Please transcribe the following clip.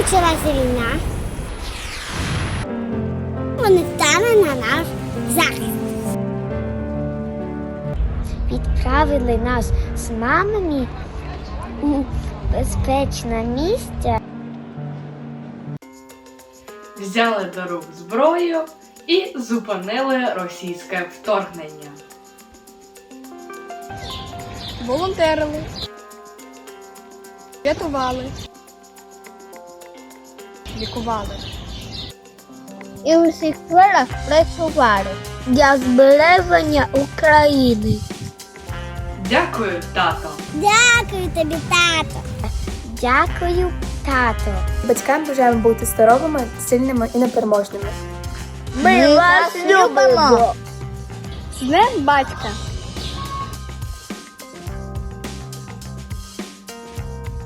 Почалася війна, вони стали на наш захист. Відправили нас з мамами у безпечне місце. Взяли до рук зброю і зупинили російське вторгнення. волонтерили, рятували, лікували. І у всіх сферах працювали для збереження України. Дякую, тато! Дякую тобі, тато. Дякую, тато. Батькам бажаємо бути здоровими, сильними і непереможними. Ми вас любимо. З Днем батька!